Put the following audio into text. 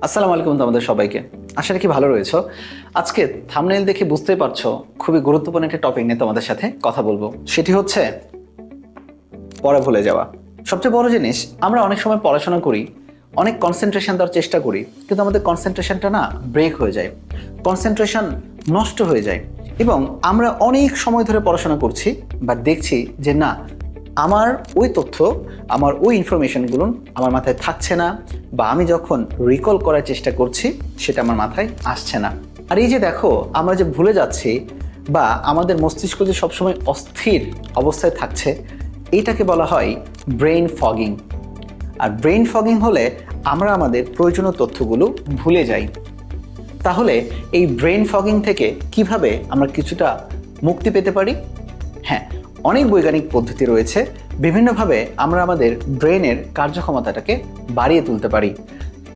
আসসালামু আলাইকুম তোমাদের সবাইকে। আশা রাখি ভালো রয়েছো। আজকে থামনেল দেখে বুঝতেই পারছ, খুবই গুরুত্বপূর্ণ একটা টপিক নিয়ে তোমাদের সাথে কথা বলব। সেটি হচ্ছে পড়া ভুলে যাওয়া। সবচেয়ে বড় জিনিস, আমরা অনেক সময় পড়াশোনা করি, অনেক কনসেন্ট্রেশন দেওয়ার চেষ্টা করি, কিন্তু আমাদের কনসেন্ট্রেশনটা না ব্রেক হয়ে যায়। কনসেন্ট্রেশন নষ্ট হয়ে যায়। এবং আমরা অনেক সময় ধরে পড়াশোনা করছি বা দেখছি যে না আমার ওই তথ্য, আমার ওই ইনফরমেশনগুলো আমার মাথায় থাকছে না বা আমি যখন রিকল করার চেষ্টা করছি, সেটা আমার মাথায় আসছে না। আর এই যে দেখো, আমরা যে ভুলে যাচ্ছি বা আমাদের মস্তিষ্ক যে সবসময় অস্থির অবস্থায় থাকছে এইটাকে বলা হয় ব্রেইন ফগিং আর ব্রেইন ফগিং হলে আমরা আমাদের প্রয়োজনীয় তথ্যগুলো ভুলে যাই। তাহলে এই ব্রেন ফগিং থেকে কীভাবে আমরা কিছুটা মুক্তি পেতে পারি? অনেক বৈজ্ঞানিক পদ্ধতি রয়েছে। বিভিন্নভাবে আমরা আমাদের ব্রেনের কার্যক্ষমতাটাকে বাড়িয়ে তুলতে পারি।